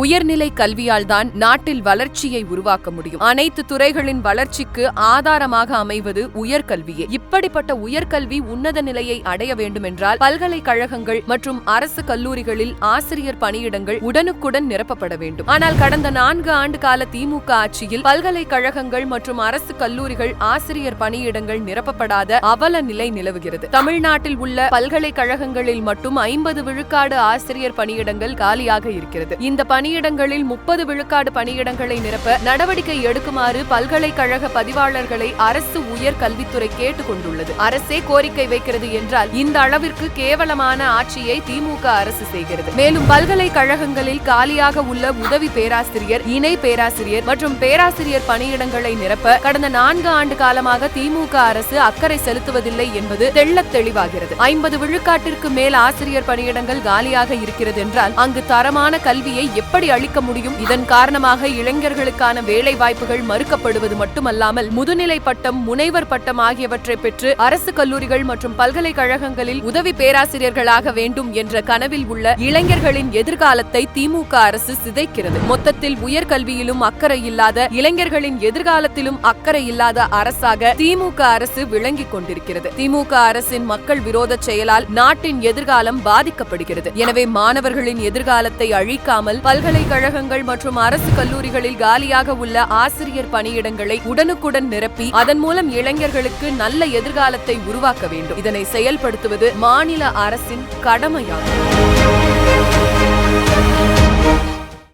உயர்நிலை கல்வியால்தான் நாட்டில் வளர்ச்சியை உருவாக்க முடியும். அனைத்து துறைகளின் வளர்ச்சிக்கு ஆதாரமாக அமைவது உயர்கல்வியே. இப்படிப்பட்ட உயர்கல்வி உன்னத நிலையை அடைய வேண்டுமென்றால் பல்கலைக்கழகங்கள் மற்றும் அரசு கல்லூரிகளில் ஆசிரியர் பணியிடங்கள் உடனுக்குடன் நிரப்பப்பட வேண்டும். ஆனால் கடந்த நான்கு ஆண்டு கால திமுக ஆட்சியில் பல்கலைக்கழகங்கள் மற்றும் அரசு கல்லூரிகள் ஆசிரியர் பணியிடங்கள் நிரப்பப்படாத அவல நிலை நிலவுகிறது. தமிழ்நாட்டில் உள்ள பல்கலைக்கழகங்களில் மட்டும் ஐம்பது விழுக்காடு ஆசிரியர் பணியிடங்கள் காலியாக இருக்கிறது. இந்த பணி பணியிடங்களில் முப்பது விழுக்காடு பணியிடங்களை நிரப்ப நடவடிக்கை எடுக்குமாறு பல்கலைக்கழக பதிவாளர்களை அரசு உயர் கல்வித்துறை கேட்டுக் கொண்டுள்ளது அரசே கோரிக்கை வைக்கிறது என்றால் இந்த அளவிற்கு கேவலமான ஆட்சியை திமுக அரசு செய்கிறது. மேலும் பல்கலைக்கழகங்களில் காலியாக உள்ள உதவி பேராசிரியர் இணை பேராசிரியர் மற்றும் பேராசிரியர் பணியிடங்களை நிரப்ப கடந்த நான்கு ஆண்டு காலமாக திமுக அரசு அக்கறை செலுத்துவதில்லை என்பது தெள்ளத் தெளிவாகிறது. ஐம்பது விழுக்காட்டிற்கு மேல் ஆசிரியர் பணியிடங்கள் காலியாக இருக்கிறது என்றால் அங்கு தரமான கல்வியை எப்படி அளிக்க முடியும்? இதன் காரணமாக இளைஞர்களுக்கான வேலை வாய்ப்புகள் மறுக்கப்படுவது மட்டுமல்லாமல் முதுநிலை பட்டம் முனைவர் பட்டம் ஆகியவற்றை பெற்று அரசு கல்லூரிகள் மற்றும் பல்கலைக்கழகங்களில் உதவி பேராசிரியர்களாக வேண்டும் என்ற கனவில் உள்ள இளைஞர்களின் எதிர்காலத்தை திமுக அரசு சிதைக்கிறது. மொத்தத்தில் உயர்கல்வியிலும் அக்கறை இல்லாத இளைஞர்களின் எதிர்காலத்திலும் அக்கறை இல்லாத அரசாக திமுக அரசு விளங்கிக் கொண்டிருக்கிறது. திமுக அரசின் மக்கள் விரோத செயலால் நாட்டின் எதிர்காலம் பாதிக்கப்படுகிறது. எனவே மாணவர்களின் எதிர்காலத்தை அழிக்காமல் பல்கலைக்கழகங்கள் மற்றும் அரசு கல்லூரிகளில் காலியாக உள்ள ஆசிரியர் பணியிடங்களை உடனுக்குடன் நிரப்பி அதன் மூலம் இளைஞர்களுக்கு நல்ல எதிர்காலத்தை உருவாக்க வேண்டும். இதனை செயல்படுத்துவது மாநில அரசின் கடமையாகும்.